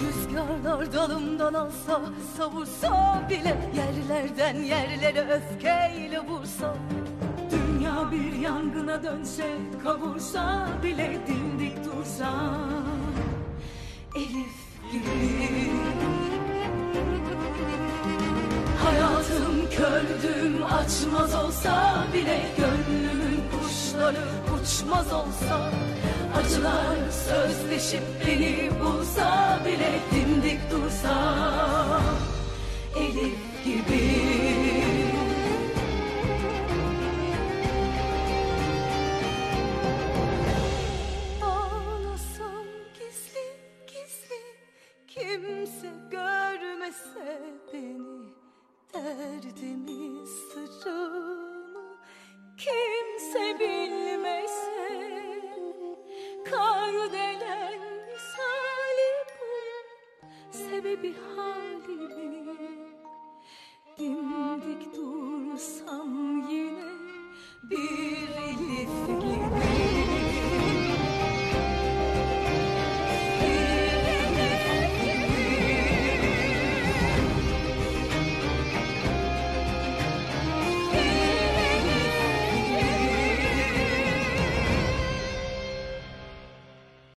Kar dalımdan alsa savursa bile Yerlerden yerlere öfkeyle vursa. Dünya bir yangına dönse kavursa bile dimdik dursa. Elif gibi. Hayatım kördüm açmaz olsa bile Gönlümün kuşları uçmaz olsa Acılar sözleşip beni bulsa bile Dimdik dursa Elif gibi. Ağlasam gizli gizli Kimse görmese beni Derdimi behind.